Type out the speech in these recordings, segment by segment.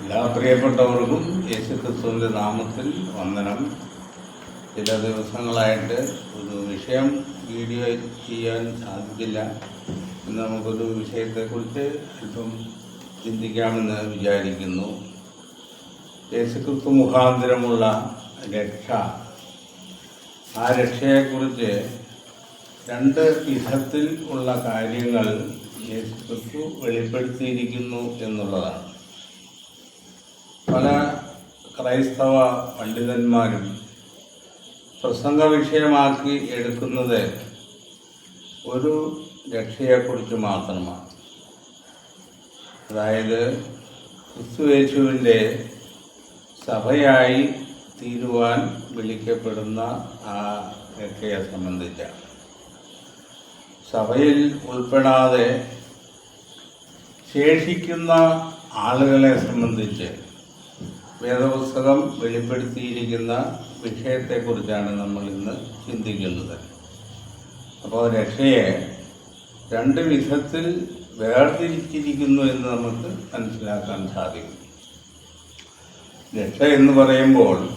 എല്ലാ പ്രിയപ്പെട്ടവർക്കും യേശു ക്രിസ്തുവിന്റെ നാമത്തിൽ വന്ദനം. ചില ദിവസങ്ങളായിട്ട് ഒരു വിഷയം വീഡിയോ ചെയ്യാൻ സാധിക്കില്ല ഇന്ന് നമുക്കൊരു വിഷയത്തെക്കുറിച്ച് അല്പം ചിന്തിക്കാമെന്ന് വിചാരിക്കുന്നു. യേശുക്രിസ്തു മുഖാന്തരമുള്ള രക്ഷ. ആ രക്ഷയെക്കുറിച്ച് രണ്ട് വിധത്തിൽ ഉള്ള കാര്യങ്ങൾ യേശുക്രിസ്തു വെളിപ്പെടുത്തിയിരിക്കുന്നു എന്നുള്ളതാണ്. പല ക്രൈസ്തവ പണ്ഡിതന്മാരും പ്രസംഗ വിഷയമാക്കി എടുക്കുന്നത് ഒരു രക്ഷയെക്കുറിച്ച് മാത്രമാണ്. അതായത് ക്രിസ്തുവേശുവിന്റെ സഭയായി തീരുവാൻ വിളിക്കപ്പെടുന്ന ആ രക്ഷയെ സംബന്ധിച്ചാണ് സഭയിൽ ഉൾപ്പെടാതെ ശേഷിക്കുന്ന ആളുകളെ സംബന്ധിച്ച് വേദപുസ്തകം വെളിപ്പെടുത്തിയിരിക്കുന്ന വിഷയത്തെക്കുറിച്ചാണ് നമ്മൾ ഇന്ന് ചിന്തിക്കുന്നത്. അപ്പോൾ രക്ഷയെ രണ്ട് വിധത്തിൽ വേർതിരിച്ചിരിക്കുന്നു എന്ന് നമുക്ക് മനസ്സിലാക്കാൻ സാധിക്കും. രക്ഷ എന്ന് പറയുമ്പോൾ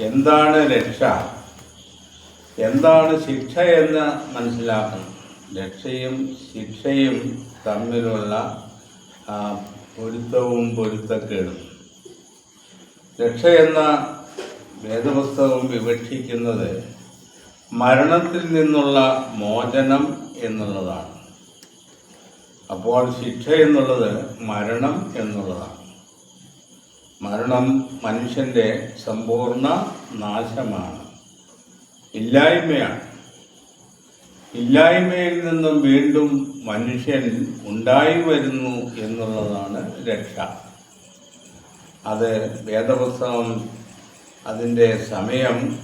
എന്താണ് രക്ഷ? എന്താണ് ശിക്ഷ എന്ന് മനസ്സിലാക്കണം. രക്ഷയും ശിക്ഷയും തമ്മിലുള്ള പൊരുത്തവും പൊരുത്തക്കേടും. രക്ഷ എന്ന വേദപുസ്തകം വിവക്ഷിക്കുന്നത് മരണത്തിൽ നിന്നുള്ള മോചനം എന്നുള്ളതാണ്. അപ്പോൾ ശിക്ഷ എന്നുള്ളത് മരണം എന്നുള്ളതാണ്. മരണം മനുഷ്യന്റെ സമ്പൂർണ നാശമാണ്. ഇല്ലായ്മയാണ്. ഇല്ലായ്മയിൽ നിന്നും വീണ്ടും മനുഷ്യൻ ഉണ്ടായി വരുന്നു എന്നുള്ളതാണ് രക്ഷ. അത് വേദപുസ്തകം അതിന്റെ സമയം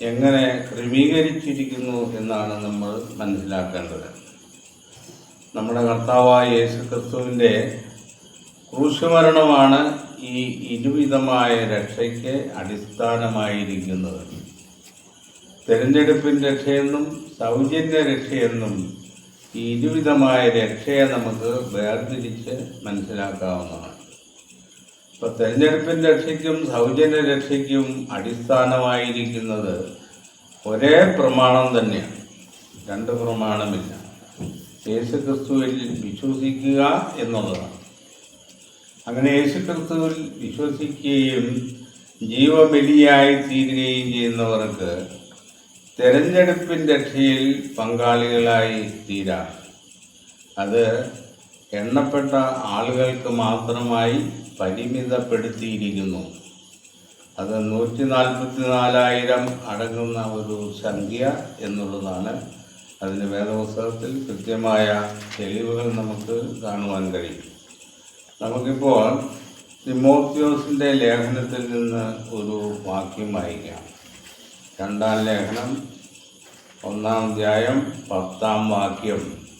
എങ്ങനെ ക്രമീകരിച്ചിരിക്കുന്നു എന്നാണ് നമ്മൾ മനസ്സിലാക്കേണ്ടത്. നമ്മുടെ കർത്താവായ യേശു ക്രിസ്തുവിന്റെ ക്രൂശുമരണമാണ് ഈ ഇരുവിധമായ രക്ഷയ്ക്ക് അടിസ്ഥാനമായിരിക്കുന്നത്. തിരഞ്ഞെടുപ്പിൻ രക്ഷയെന്നും സൗജന്യ രക്ഷയെന്നും ഈ ഇരുവിധമായ രക്ഷയെ നമുക്ക് വേർതിരിച്ച് മനസ്സിലാക്കാവുന്നതാണ്. ഇപ്പൊ തെരഞ്ഞെടുപ്പിൻ രക്ഷയ്ക്കും സൗജന്യ രക്ഷയ്ക്കും അടിസ്ഥാനമായിരിക്കുന്നത് ഒരേ പ്രമാണം തന്നെയാണ്. രണ്ട് പ്രമാണമില്ല. യേശുക്രിസ്തുവിൽ വിശ്വസിക്കുക എന്നുള്ളതാണ്. അങ്ങനെ യേശുക്രിസ്തുവിൽ വിശ്വസിക്കുകയും ജീവബലിയായി തീരുകയും ചെയ്യുന്നവർക്ക് തെരഞ്ഞെടുപ്പിൻ രക്ഷയിൽ പങ്കാളികളായി തീരാ. അത് എണ്ണപ്പെട്ട ആളുകൾക്ക് മാത്രമായി പരിമിതപ്പെടുത്തിയിരിക്കുന്നു. അത് നൂറ്റി നാൽപ്പത്തി നാലായിരം അടങ്ങുന്ന ഒരു സംഖ്യ എന്നുള്ളതാണ് അതിന് വേദപുസ്തകത്തിൽ കൃത്യമായ തെളിവുകൾ നമുക്ക് കാണുവാൻ കഴിയും. നമുക്കിപ്പോൾ തിമോത്യോസിന്റെ ലേഖനത്തിൽ നിന്ന് ഒരു വാക്യം വായിക്കാം. രണ്ടാം ലേഖനം ഒന്നാം അധ്യായം പത്താം വാക്യം.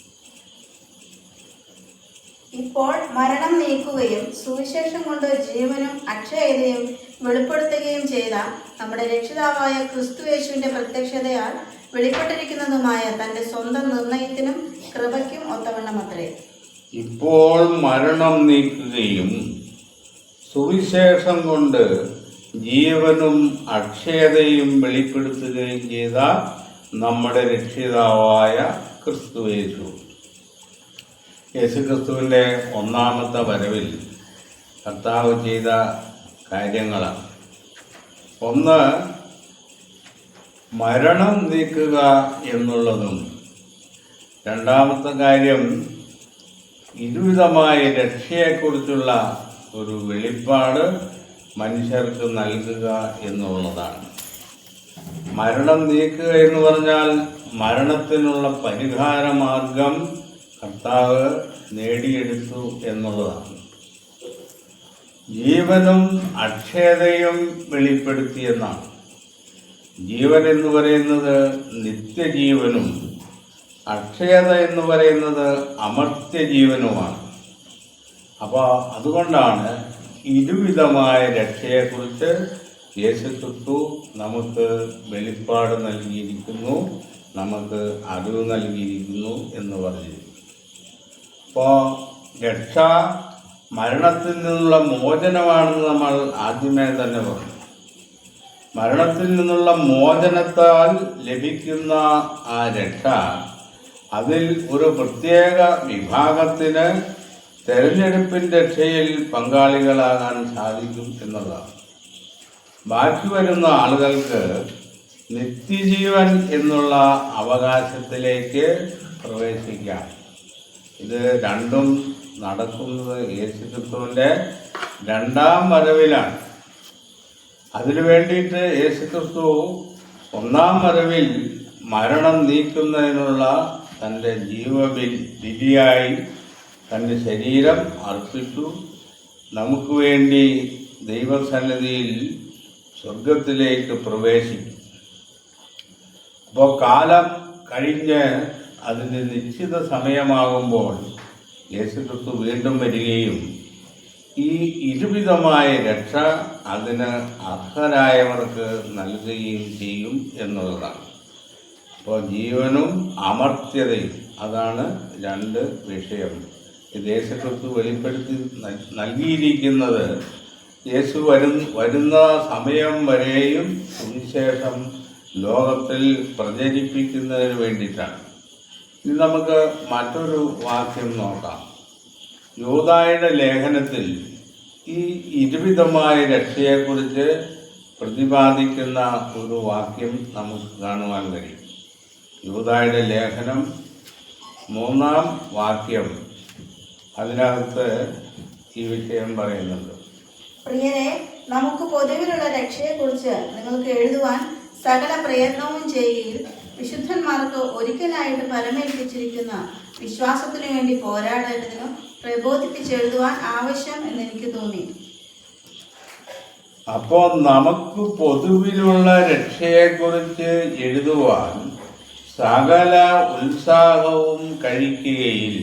ഇപ്പോൾ മരണം നീക്കുകയും സുവിശേഷം കൊണ്ട് ജീവനും അക്ഷയതയും വെളിപ്പെടുത്തുകയും ചെയ്ത നമ്മുടെ രക്ഷിതാവായ ക്രിസ്തുയേശുവിന്റെ പ്രത്യക്ഷതയാൽ വെളിപ്പെട്ടിരിക്കുന്നതുമായ തന്റെ സ്വന്തം നിർണയത്തിനും കൃപയ്ക്കും ഒത്തവണ്ണം അത്രേ. ഇപ്പോൾ മരണം നീക്കുകയും സുവിശേഷം കൊണ്ട് ജീവനും അക്ഷയതയും വെളിപ്പെടുത്തുകയും ചെയ്ത നമ്മുടെ രക്ഷിതാവായ ക്രിസ്തുയേശു യേശുക്രിസ്തുവിന്റെ ഒന്നാമത്തെ വരവിൽ കർത്താവ് ചെയ്ത കാര്യങ്ങളാണ്. ഒന്ന് മരണം നീക്കുക എന്നുള്ളതും. രണ്ടാമത്തെ കാര്യം ഇരുവിധമായ രക്ഷയെക്കുറിച്ചുള്ള ഒരു വെളിപ്പാട് മനുഷ്യർക്ക് നൽകുക എന്നുള്ളതാണ്. മരണം നീക്കുക എന്ന് പറഞ്ഞാൽ മരണത്തിനുള്ള പരിഹാര മാർഗം കർത്താവ് നേടിയെടുത്തു എന്നുള്ളതാണ്. ജീവനും അക്ഷയതയും വെളിപ്പെടുത്തിയെന്നാണ് ജീവൻ എന്ന് പറയുന്നത് നിത്യജീവനും അക്ഷയത എന്ന് പറയുന്നത് അമർത്യജീവനുമാണ്. അപ്പോൾ അതുകൊണ്ടാണ് ഇരുവിധമായ രക്ഷയെക്കുറിച്ച് യേശുക്രിസ്തു നമുക്ക് വെളിപ്പാട് നൽകിയിരിക്കുന്നു നമുക്ക് അറിവ് നൽകിയിരിക്കുന്നു എന്ന് പറഞ്ഞു അപ്പോൾ രക്ഷ മരണത്തിൽ നിന്നുള്ള മോചനമാണെന്ന് നമ്മൾ ആദ്യമേ തന്നെ പറഞ്ഞു. മരണത്തിൽ നിന്നുള്ള മോചനത്താൽ ലഭിക്കുന്ന ആ രക്ഷ അതിൽ ഒരു പ്രത്യേക വിഭാഗത്തിന് തെരഞ്ഞെടുപ്പിന്റെ രക്ഷയിൽ പങ്കാളികളാകാൻ സാധിക്കും എന്നുള്ളതാണ് ബാക്കി വരുന്ന ആളുകൾക്ക് നിത്യജീവൻ എന്നുള്ള അവകാശത്തിലേക്ക് പ്രവേശിക്കാം. ഇത് രണ്ടും നടക്കുന്നത് യേശുക്രിസ്തുവിന്റെ രണ്ടാം വരവിലാണ്. അതിനു വേണ്ടിയിട്ട് യേശുക്രിസ്തു ഒന്നാം വരവിൽ മരണം നീക്കുന്നതിനുള്ള തന്റെ ജീവബിൽ വിധിയായി തന്റെ ശരീരം അർപ്പിച്ചു. നമുക്ക് വേണ്ടി ദൈവസന്നിധിയിൽ സ്വർഗത്തിലേക്ക് പ്രവേശിക്കും. അപ്പോൾ കാലം കഴിഞ്ഞ് അതിന് നിശ്ചിത സമയമാകുമ്പോൾ യേശുക്രിസ്തു വീണ്ടും വരികയും ഈ ഇരുവിധമായ രക്ഷ അതിന് അർഹരായവർക്ക് നൽകുകയും ചെയ്യും എന്നുള്ളതാണ്. അപ്പോൾ ജീവനും അമർത്യതയും അതാണ് രണ്ട് വിഷയം. യേശുക്രിസ്തു വെളിപ്പെടുത്തി നൽ- നൽകിയിരിക്കുന്നത് യേശു വരും വരുന്ന സമയം വരെയും സുവിശേഷം ലോകത്തിൽ പ്രചരിപ്പിക്കുന്നതിന് വേണ്ടിയിട്ടാണ്. ഇനി നമുക്ക് മറ്റൊരു വാക്യം നോക്കാം. യൂതായുടെ ലേഖനത്തിൽ ഈ ഇരുവിധമായ രക്ഷയെക്കുറിച്ച് പ്രതിപാദിക്കുന്ന ഒരു വാക്യം നമുക്ക് കാണുവാൻ കഴിയും. യൂതായുടെ ലേഖനം മൂന്നാം വാക്യം. അതിനകത്ത് ഈ വിഷയം പറയുന്നുണ്ട്. പ്രിയരെ നമുക്ക് പൊതുവിലുള്ള രക്ഷയെക്കുറിച്ച് നിങ്ങൾക്ക് എഴുതുവാൻ സകല പ്രയത്നവും ചെയ്യുകയിൽ വിശുദ്ധന്മാർക്ക് ഒരിക്കലായിട്ട് പരമേൽപ്പിച്ചിരിക്കുന്ന വിശ്വാസത്തിനു വേണ്ടി പോരാടേണ്ടതിനും പ്രബോധിപ്പിച്ചെഴുതുവാൻ ആവശ്യം എന്ന് എനിക്ക് തോന്നി. അപ്പോൾ നമുക്ക് പൊതുവിലുള്ള രക്ഷയെക്കുറിച്ച് എഴുതുവാൻ സകല ഉത്സാഹവും കഴിക്കുകയിൽ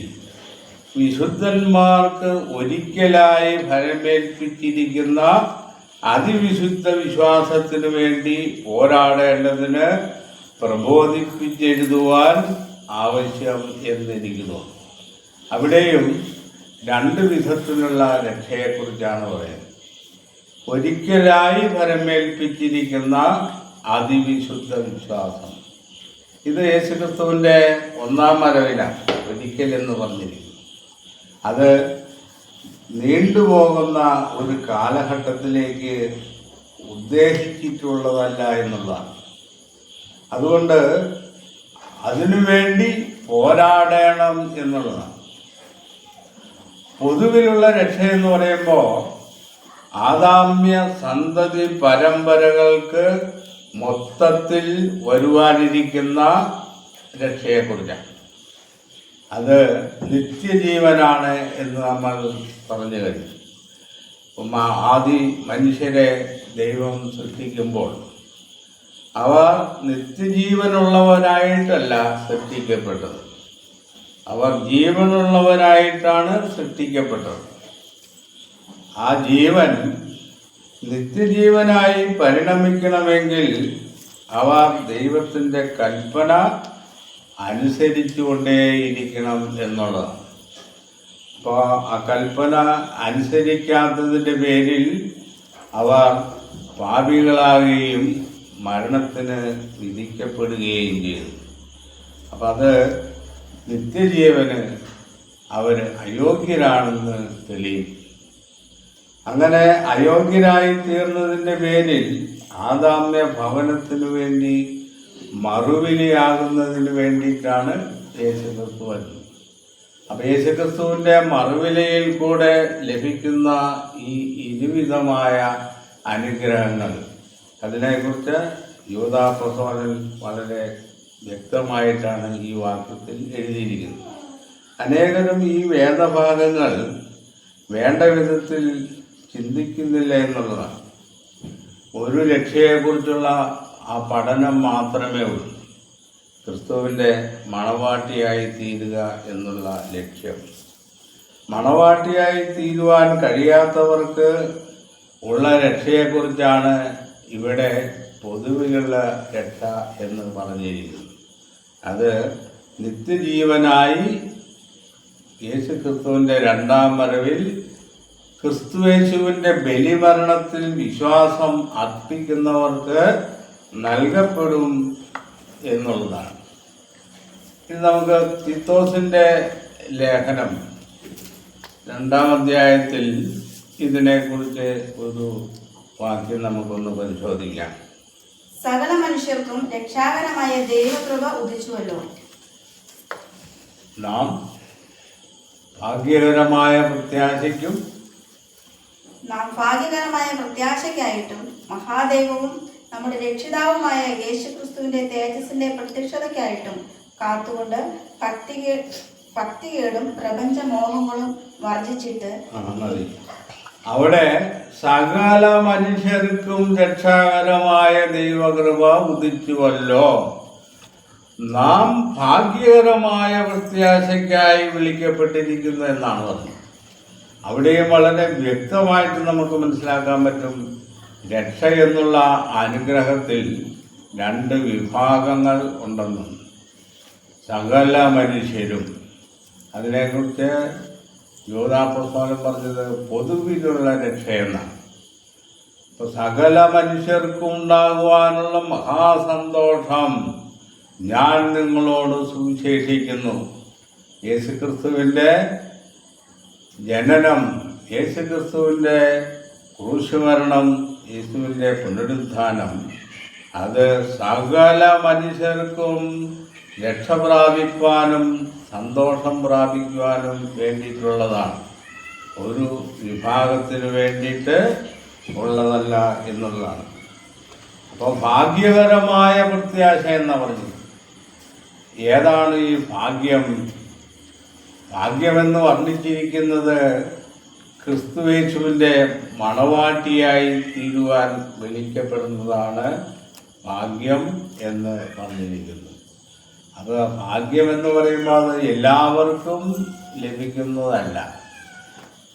വിശുദ്ധന്മാർക്ക് ഒരിക്കലായി ഫലമേൽപ്പിച്ചിരിക്കുന്ന അതിവിശുദ്ധ വിശ്വാസത്തിനു വേണ്ടി പോരാടേണ്ടതിന് പ്രബോധിപ്പിച്ചെഴുതുവാൻ ആവശ്യം എന്നെനിക്ക് തോന്നുന്നു. അവിടെയും രണ്ട് വിധത്തിലുള്ള രക്ഷയെക്കുറിച്ചാണ് പറയുന്നത്. ഒരിക്കലായി ഫലമേൽപ്പിച്ചിരിക്കുന്ന അതിവിശുദ്ധ വിശ്വാസം. ഇത് യേശുക്രിസ്തുവിന്റെ ഒന്നാം മരവിലാണ് ഒരിക്കൽ എന്ന് പറഞ്ഞിരിക്കുന്നു. അത് നീണ്ടുപോകുന്ന ഒരു കാലഘട്ടത്തിലേക്ക് ഉദ്ദേശിച്ചിട്ടുള്ളതല്ല എന്നുള്ളതാണ്. അതുകൊണ്ട് അതിനു വേണ്ടി പോരാടണം എന്നുള്ളതാണ്. പൊതുവിലുള്ള രക്ഷ എന്ന് പറയുമ്പോൾ ആദാമ്യ സന്തതി പരമ്പരകൾക്ക് മൊത്തത്തിൽ വരുവാനിരിക്കുന്ന രക്ഷയെക്കുറിച്ചാണ് അത് നിത്യജീവനാണ് എന്ന് നമ്മൾ പറഞ്ഞു കഴിഞ്ഞു. ആദി മനുഷ്യരെ ദൈവം സൃഷ്ടിക്കുമ്പോൾ അവർ നിത്യജീവനുള്ളവരായിട്ടല്ല സൃഷ്ടിക്കപ്പെട്ടത്. അവർ ജീവനുള്ളവരായിട്ടാണ് സൃഷ്ടിക്കപ്പെട്ടത്. ആ ജീവൻ നിത്യജീവനായി പരിണമിക്കണമെങ്കിൽ അവർ ദൈവത്തിന്റെ കൽപ്പന അനുസരിച്ചുകൊണ്ടേയിരിക്കണം എന്നുള്ളതാണ്. അപ്പോൾ ആ കൽപ്പന അനുസരിക്കാത്തതിന്റെ പേരിൽ അവർ പാപികളാകുകയും മരണത്തിന് വിധിക്കപ്പെടുകയും ചെയ്തു. അപ്പം അത് നിത്യജീവന് അവർ അയോഗ്യരാണെന്ന് തെളിയും. അങ്ങനെ അയോഗ്യരായി തീർന്നതിന്റെ പേരിൽ ആദാമ്യ ഭവനത്തിനു വേണ്ടി മറുവിലയാകുന്നതിന് വേണ്ടിയിട്ടാണ് യേശുക്രിസ്തു വരുന്നത് അപ്പം യേശുക്രിസ്തുവിന്റെ മറുവിലയിൽ കൂടെ ലഭിക്കുന്ന ഈ ഇരുവിധമായ അനുഗ്രഹങ്ങൾ അതിനെക്കുറിച്ച് യൂതാപ്രസോനിൽ വളരെ വ്യക്തമായിട്ടാണ് ഈ വാക്യത്തിൽ എഴുതിയിരിക്കുന്നത്. അനേകരും ഈ വേദഭാഗങ്ങൾ വേണ്ട വിധത്തിൽ ചിന്തിക്കുന്നില്ല എന്നുള്ളതാണ്. ഒരു രക്ഷയെക്കുറിച്ചുള്ള ആ പഠനം മാത്രമേ ഉള്ളൂ. ക്രിസ്തുവിന്റെ മണവാട്ടിയായി തീരുക എന്നുള്ള ലക്ഷ്യം. മണവാട്ടിയായി തീരുവാൻ കഴിയാത്തവർക്ക് ഉള്ള രക്ഷയെക്കുറിച്ചാണ് ഇവിടെ പൊതുവിലുള്ള രക്ഷ എന്ന് പറഞ്ഞിരിക്കുന്നു. അത് നിത്യജീവനായി യേശു ക്രിസ്തുവിന്റെ രണ്ടാം വരവിൽ ക്രിസ്തുവേശുവിന്റെ ബലിമരണത്തിൽ വിശ്വാസം അർപ്പിക്കുന്നവർക്ക് നൽകപ്പെടും എന്നുള്ളതാണ്. ഇത് നമുക്ക് തിത്തോസിന്റെ ലേഖനം രണ്ടാം അധ്യായത്തിൽ ഇതിനെക്കുറിച്ച് ഒരു വാക്യം നമുക്കൊന്ന് പരിശോധിക്കാം. സകല മനുഷ്യർക്കും രക്ഷാകരമായ ദൈവകൃപ ഉദിച്ചുവല്ലോ. നാം ഭാഗ്യകരമായ പ്രത്യാശയ്ക്കും നാം ഭാഗ്യകരമായ പ്രത്യാശയ്ക്കായിട്ടും മഹാദേവവും നമ്മുടെ രക്ഷിതാവുമായ യേശുക്രിസ്തുവിന്റെ തേജസ്സിന്റെ പ്രത്യക്ഷതയ്ക്കായിട്ടും കാത്തുകൊണ്ട് ഭക്തികേ ഭക്തികേടും പ്രപഞ്ചമോഹങ്ങളും വർജിച്ചിട്ട് ആ, മതി. അവിടെ സകല മനുഷ്യർക്കും രക്ഷാകരമായ ദൈവകൃപ ഉദിച്ചുവല്ലോ. നാം ഭാഗ്യകരമായ പ്രത്യാശയ്ക്കായി വിളിക്കപ്പെട്ടിരിക്കുന്നു എന്നാണ് പറഞ്ഞത്. അവിടെയും വളരെ വ്യക്തമായിട്ട് നമുക്ക് മനസ്സിലാക്കാൻ പറ്റും. രക്ഷ എന്നുള്ള അനുഗ്രഹത്തിൽ രണ്ട് വിഭാഗങ്ങൾ ഉണ്ടെന്നും സകല മനുഷ്യരും അതിനെക്കുറിച്ച് യോധാപ്രസ്ഥാനം പറഞ്ഞത് പൊതുവിലുള്ള രക്ഷയെന്നാണ്. ഇപ്പൊ സകല മനുഷ്യർക്കും ഉണ്ടാകുവാനുള്ള മഹാസന്തോഷം ഞാൻ നിങ്ങളോട് സുവിശേഷിക്കുന്നു. യേശുക്രിസ്തുവിന്റെ ജനനം യേശുക്രിസ്തുവിന്റെ ക്രൂശുമരണം യേശുവിന്റെ പുനരുദ്ധാനം അത് സകല മനുഷ്യർക്കും രക്ഷ പ്രാപിക്കുവാനും സന്തോഷം പ്രാപിക്കുവാനും വേണ്ടിയിട്ടുള്ളതാണ്. ഒരു വിഭാഗത്തിന് വേണ്ടിയിട്ട് ഉള്ളതല്ല എന്നുള്ളതാണ്. അപ്പോൾ ഭാഗ്യകരമായ പ്രത്യാശ എന്ന് പറഞ്ഞു ഏതാണ് ഈ ഭാഗ്യം? ഭാഗ്യമെന്ന് വർണിച്ചിരിക്കുന്നത് ക്രിസ്തുവേശുവിന്റെ മണവാട്ടിയായി തീരുവാൻ വിളിക്കപ്പെടുന്നതാണ് ഭാഗ്യം എന്ന് പറഞ്ഞിരിക്കുന്നത്. ഭാഗ്യം എന്ന് പറയുമ്പോൾ അത് എല്ലാവർക്കും ലഭിക്കുന്നതല്ല.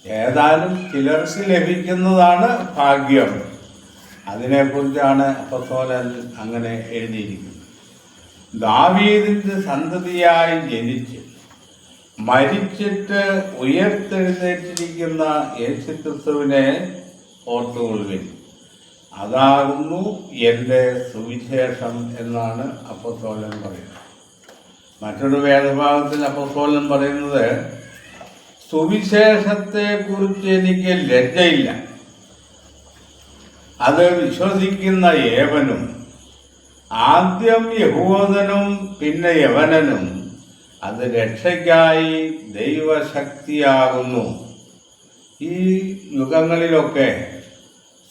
ഏതാനും ചിലർക്ക് ലഭിക്കുന്നതാണ് ഭാഗ്യം. അതിനെക്കുറിച്ചാണ് അപ്പത്തോലൻ അങ്ങനെ എഴുതിയിരിക്കുന്നത്. ദാവീദിന്റെ സന്തതിയായി ജനിച്ച് മരിച്ചിട്ട് ഉയർത്തെഴുന്നേറ്റിരിക്കുന്ന യേശുക്രിസ്തുവിനെ ഓർത്തുകൊള്ളുവിൻ. അതാകുന്നു എന്റെ സുവിശേഷം എന്നാണ് അപ്പത്തോലൻ പറയുന്നത്. മറ്റൊരു വേദഭാഗത്തിൽ അപ്പത്തോലൻ പറയുന്നത് സുവിശേഷത്തെ കുറിച്ച് എനിക്ക് ലജ്ജയില്ല. അത് വിശ്വസിക്കുന്ന ഏവനും ആദ്യം യഹൂദനും പിന്നെ യവനനും അത് രക്ഷയ്ക്കായി ദൈവശക്തിയാകുന്നു. ഈ യുഗങ്ങളിലൊക്കെ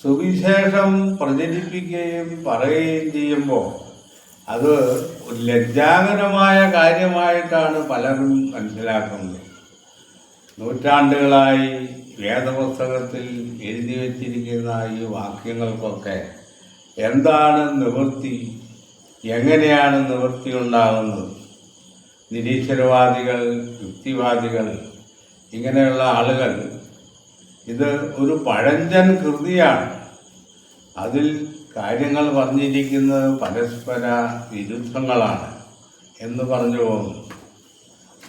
സുവിശേഷം പ്രചരിപ്പിക്കുകയും പറയുകയും ചെയ്യുമ്പോൾ അത് ലജ്ജാകരമായ കാര്യമായിട്ടാണ് പലരും മനസ്സിലാക്കുന്നത്. നൂറ്റാണ്ടുകളായി വേദപുസ്തകത്തിൽ എഴുതി വച്ചിരിക്കുന്ന ഈ വാക്യങ്ങൾക്കൊക്കെ എന്താണ് നിവൃത്തി? എങ്ങനെയാണ് നിവൃത്തി ഉണ്ടാകുന്നത്? നിരീശ്വരവാദികൾ യുക്തിവാദികൾ ഇങ്ങനെയുള്ള ആളുകൾ ഇത് ഒരു പഴഞ്ചൻ കൃതിയാണ്. അതിൽ കാര്യങ്ങൾ പറഞ്ഞിരിക്കുന്നത് പരസ്പര വിരുദ്ധങ്ങളാണ് എന്ന് പറഞ്ഞു പോകുന്നു.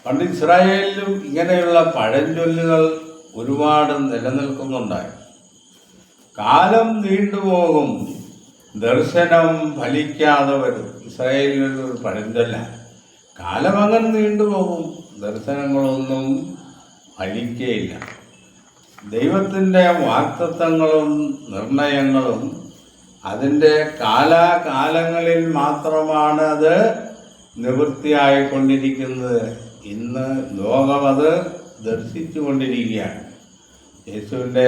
പണ്ട് ഇസ്രായേലിലും ഇങ്ങനെയുള്ള പഴഞ്ചൊല്ലുകൾ ഒരുപാട് നിലനിൽക്കുന്നുണ്ടായി. കാലം നീണ്ടുപോകും ദർശനം ഫലിക്കാതെ വരും. ഇസ്രായേലിനൊരു പഴഞ്ചൊല്ല. കാലം അങ്ങനെ നീണ്ടുപോകും ദർശനങ്ങളൊന്നും ഫലിക്കേയില്ല. ദൈവത്തിന്റെ വാക്തത്വങ്ങളും നിർണയങ്ങളും അതിന്റെ കാലാകാലങ്ങളിൽ മാത്രമാണ് അത് നിവൃത്തിയായിക്കൊണ്ടിരിക്കുന്നത്. ഇന്ന് ലോകമത് ദർശിച്ചു കൊണ്ടിരിക്കുകയാണ് യേശുവിന്റെ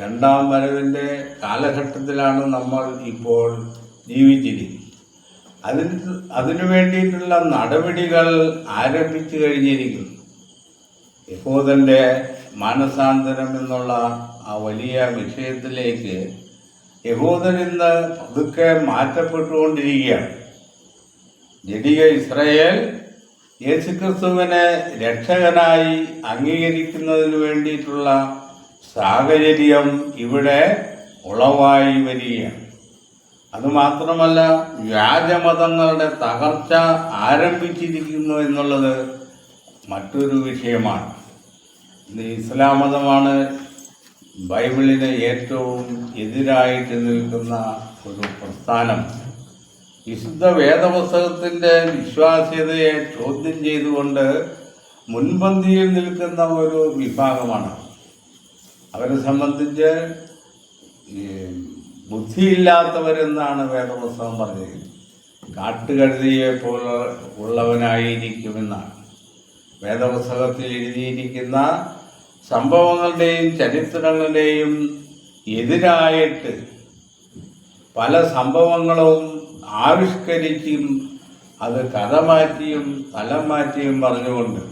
രണ്ടാം വരവിന്റെ കാലഘട്ടത്തിലാണ് നമ്മൾ ഇപ്പോൾ ജീവിച്ചിരിക്കുന്നത്. അതിന് അതിനു വേണ്ടിയിട്ടുള്ള നടപടികൾ ആരംഭിച്ചു കഴിഞ്ഞിരിക്കുന്നു. യഹൂദന്റെ മാനസാന്തരം എന്നുള്ള ആ വലിയ വിഷയത്തിലേക്ക് യഹൂദൻ ഇന്ന് പതുക്കെ മാറ്റപ്പെട്ടുകൊണ്ടിരിക്കുകയാണ്. ജഡിക ഇസ്രയേൽ യേശുക്രിസ്തുവിനെ രക്ഷകനായി അംഗീകരിക്കുന്നതിന് വേണ്ടിയിട്ടുള്ള സാഹചര്യം ഇവിടെ ഉളവായി വരികയാണ്. അതുമാത്രമല്ല വ്യാജമതങ്ങളുടെ തകർച്ച ആരംഭിച്ചിരിക്കുന്നു എന്നുള്ളത് മറ്റൊരു വിഷയമാണ്. ഇന്ന് ഇസ്ലാം മതമാണ് ബൈബിളിന് ഏറ്റവും എതിരായിട്ട് നിൽക്കുന്ന ഒരു പ്രസ്ഥാനം വിശുദ്ധ വേദപുസ്തകത്തിന്റെ വിശ്വാസ്യതയെ ചോദ്യം ചെയ്തുകൊണ്ട് മുൻപന്തിയിൽ നിൽക്കുന്ന ഒരു വിഭാഗമാണ്. അവരെ സംബന്ധിച്ച് ബുദ്ധിയില്ലാത്തവരെന്നാണ് വേദപുസ്തകം പറഞ്ഞത്. കാട്ടുകഴുതിയെ പോലെ ഉള്ളവനായിരിക്കുമെന്നാണ്. വേദപുസ്തകത്തിൽ എഴുതിയിരിക്കുന്ന സംഭവങ്ങളുടെയും ചരിത്രങ്ങളുടെയും എതിരായിട്ട് പല സംഭവങ്ങളും ആവിഷ്കരിച്ചും അത് കഥ മാറ്റിയും തലം മാറ്റിയും പറഞ്ഞുകൊണ്ട്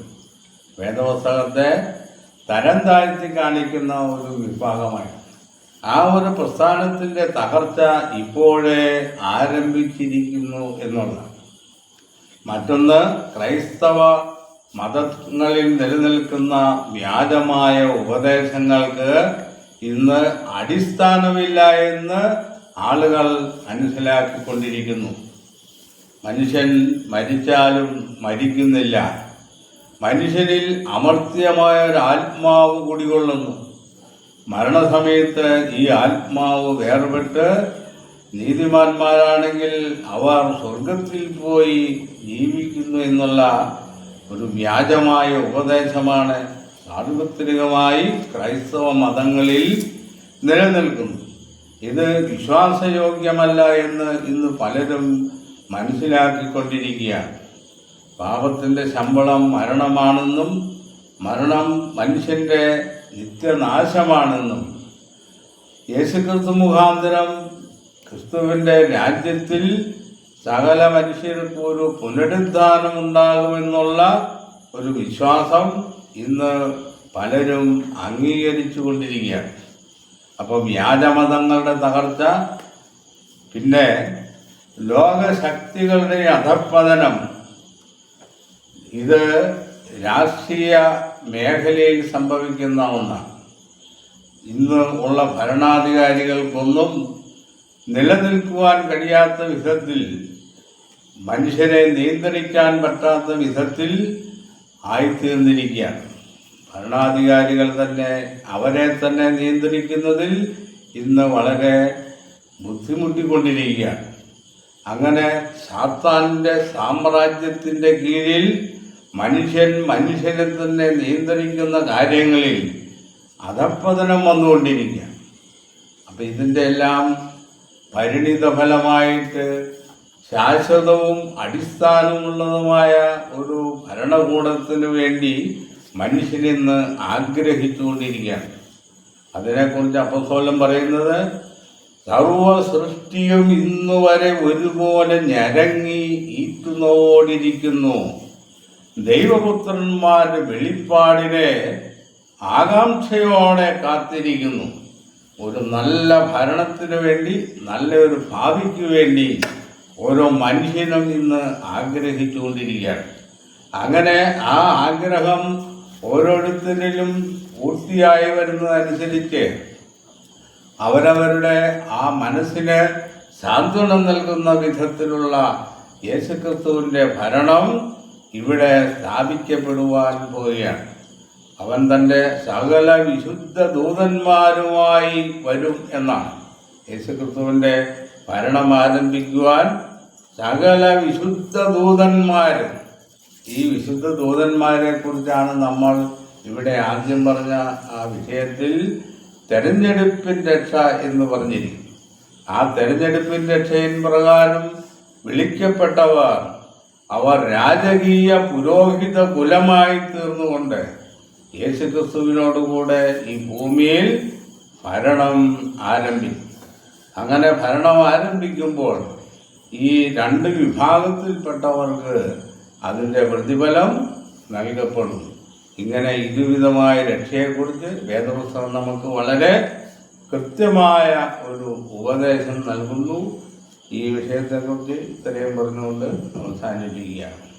വേദപുസ്തകത്തെ തരം താഴ്ത്തി കാണിക്കുന്ന ഒരു വിഭാഗമാണ്. ആ ഒരു പ്രസ്ഥാനത്തിന്റെ തകർച്ച ഇപ്പോഴേ ആരംഭിച്ചിരിക്കുന്നു എന്നുള്ളതാണ്. മറ്റൊന്ന് ക്രൈസ്തവ മതങ്ങളിൽ നിലനിൽക്കുന്ന വ്യാജമായ ഉപദേശങ്ങൾക്ക് ഇന്ന് അടിസ്ഥാനമില്ല എന്ന് ആളുകൾ മനസ്സിലാക്കിക്കൊണ്ടിരിക്കുന്നു. മനുഷ്യൻ മരിച്ചാലും മരിക്കുന്നില്ല. മനുഷ്യനിൽ അമർത്യമായ ഒരു ആത്മാവ് കുടികൊള്ളുന്നു മരണസമയത്ത് ഈ ആത്മാവ് വേർപെട്ട് നീതിമാന്മാരാണെങ്കിൽ അവർ സ്വർഗത്തിൽ പോയി ജീവിക്കുന്നു എന്നുള്ള ഒരു വ്യാജമായ ഉപദേശമാണ് സാർവത്രികമായി ക്രൈസ്തവ മതങ്ങളിൽ നിലനിൽക്കുന്നു. ഇത് വിശ്വാസയോഗ്യമല്ല എന്ന് ഇന്ന് പലരും മനസ്സിലാക്കിക്കൊണ്ടിരിക്കുകയാണ്. പാപത്തിന്റെ ശമ്പളം മരണമാണെന്നും മരണം മനുഷ്യന്റെ നിത്യനാശമാണെന്നും. യേശുക്രിസ്തു മുഖാന്തരം ക്രിസ്തുവിന്റെ രാജ്യത്തിൽ സകല മനുഷ്യർക്കും ഒരു പുനരുദ്ധാനം ഉണ്ടാകുമെന്നുള്ള ഒരു വിശ്വാസം ഇന്ന് പലരും അംഗീകരിച്ചു കൊണ്ടിരിക്കുകയാണ്. അപ്പോൾ വ്യാജമതങ്ങളുടെ തകർച്ച പിന്നെ ലോകശക്തികളുടെ അധപ്പതനം ഇത് രാഷ്ട്രീയ മേഖലയിൽ സംഭവിക്കുന്ന ഒന്നാണ്. ഇന്ന് ഉള്ള ഭരണാധികാരികൾക്കൊന്നും നിലനിൽക്കുവാൻ കഴിയാത്ത വിധത്തിൽ മനുഷ്യരെ നിയന്ത്രിക്കാൻ പറ്റാത്ത വിധത്തിൽ ആയിത്തീർന്നിരിക്കുകയാണ്. ഭരണാധികാരികൾ തന്നെ അവരെ തന്നെ നിയന്ത്രിക്കുന്നതിൽ ഇന്ന് വളരെ ബുദ്ധിമുട്ടിക്കൊണ്ടിരിക്കുകയാണ്. അങ്ങനെ സാത്താന്റെ സാമ്രാജ്യത്തിന്റെ കീഴിൽ മനുഷ്യൻ മനുഷ്യനെ തന്നെ നിയന്ത്രിക്കുന്ന കാര്യങ്ങളിൽ അധപ്പതനം വന്നുകൊണ്ടിരിക്കുക അപ്പം ഇതിന്റെ എല്ലാം പരിണിത ഫലമായിട്ട് ശാശ്വതവും അടിസ്ഥാനമുള്ളതുമായ ഒരു ഭരണകൂടത്തിനു വേണ്ടി മനുഷ്യനിന്ന് ആഗ്രഹിച്ചുകൊണ്ടിരിക്കുകയാണ്. അതിനെക്കുറിച്ച് അപ്പസോലം പറയുന്നത് സർവ സൃഷ്ടിയും ഇന്നു വരെ ഒരുപോലെ ഞരങ്ങി ഈറ്റുന്നോടിരിക്കുന്നു ദൈവപുത്രന്മാരുടെ വെളിപ്പാടിനെ ആകാംക്ഷയോടെ കാത്തിരിക്കുന്നു. ഒരു നല്ല ഭരണത്തിനു വേണ്ടി നല്ലൊരു ഭാവിക്ക് വേണ്ടി ഓരോ മനുഷ്യനും ഇന്ന് ആഗ്രഹിച്ചുകൊണ്ടിരിക്കുകയാണ്. അങ്ങനെ ആ ആഗ്രഹം ഓരോരുത്തരിലും പൂർത്തിയായി വരുന്നതനുസരിച്ച് അവരവരുടെ ആ മനസ്സിന് സാന്ത്വനം നൽകുന്ന വിധത്തിലുള്ള യേശുക്രിസ്തുവിന്റെ ഭരണം ഇവിടെ സ്ഥാപിക്കപ്പെടുവാൻ പോവുകയാണ്. അവൻ തന്റെ സകല വിശുദ്ധ ദൂതന്മാരുമായി വരും എന്നാണ്. യേശുക്രിസ്തുവിന്റെ ഭരണം ആരംഭിക്കുവാൻ സകല വിശുദ്ധ ദൂതന്മാരും. ഈ വിശുദ്ധ ദൂതന്മാരെ കുറിച്ചാണ് നമ്മൾ ഇവിടെ ആദ്യം പറഞ്ഞ ആ വിഷയത്തിൽ തെരഞ്ഞെടുപ്പിൻ രക്ഷ എന്ന് പറഞ്ഞിരിക്കും ആ തെരഞ്ഞെടുപ്പിൻ രക്ഷയിൻ പ്രകാരം വിളിക്കപ്പെട്ടവർ അവർ രാജകീയ പുരോഹിത കുലമായി തീർന്നുകൊണ്ട് യേശുക്രിസ്തുവിനോടുകൂടെ ഈ ഭൂമിയിൽ ഭരണം ആരംഭിക്കും. അങ്ങനെ ഭരണം ആരംഭിക്കുമ്പോൾ ഈ രണ്ട് വിഭാഗത്തിൽപ്പെട്ടവർക്ക് അതിന്റെ പ്രതിഫലം നൽകപ്പെടും. ഇങ്ങനെ ഇരുവിധമായ രക്ഷയെക്കുറിച്ച് വേദപുസ്തകം നമുക്ക് വളരെ കൃത്യമായ ഒരു ഉപദേശം നൽകുന്നു. ഈ വിഷയത്തെക്കുറിച്ച് ഇത്രയും പറഞ്ഞുകൊണ്ട് അവസാനിപ്പിക്കുകയാണ്.